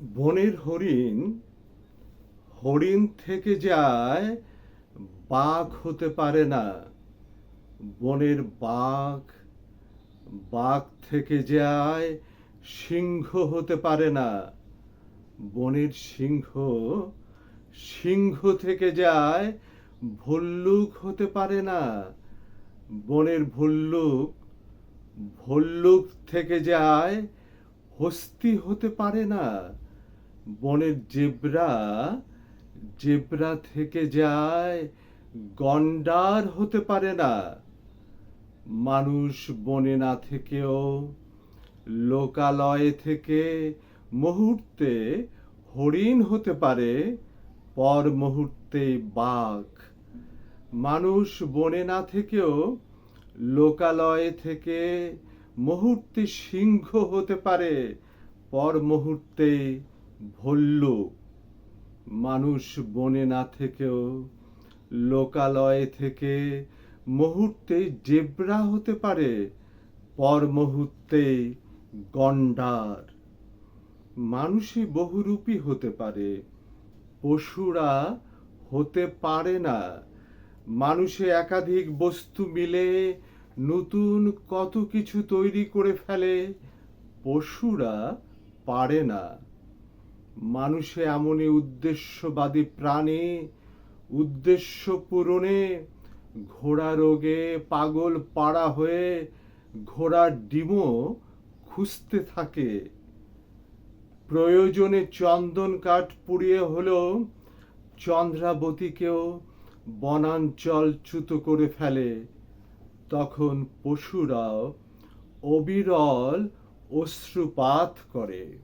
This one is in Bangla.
বনের হরিণ হরিণ থেকে যায়, বাঘ হতে পারে না। বনের বাঘ বাঘ থেকে যায়, সিংহ হতে পারে না। বনের সিংহ সিংহ থেকে যায়, ভল্লুক হতে পারে না। বনের ভল্লুক ভল্লুক থেকে যায়, হস্তি হতে পারে না। বনের জেব্রা জেব্রা থেকে যায়, গন্ডার হতে পারে না। মানুষ বনে না থেকেও, লোকালয়ে থেকে মুহূর্তে হরিণ হতে পারে, পর মুহূর্তে বাঘ। মানুষ বনে না থেকেও, লোকালয়ে থেকে মুহূর্তে সিংহ হতে পারে, পর মুহূর্তে ভল্লুক মানুষ বনে না থেকেও, লোকালয়ে থেকে মুহূর্তে জেব্রা হতে পারে, পর মুহূর্তে গন্ডার। মানুষই বহুরূপী হতে পারে, পশুরা হতে পারে না। মানুষে একাধিক বস্তু মিলে নতুন কত কিছু তৈরি করে ফেলে, পশুরা পারে না। মানুষে এমনই উদ্দেশ্যবাদী প্রাণী, উদ্দেশ্য পূরণে ঘোড়া রোগে পাগল পাড়া হয়ে ঘোড়ার ডিমও খুঁজতে থাকে। প্রয়োজনে চন্দন কাঠ পুড়িয়ে হলেও চন্দ্রাবতীকেও বনাঞ্চল চ্যুত করে ফেলে। তখন পশুরাও অবিরল অশ্রুপাত করে।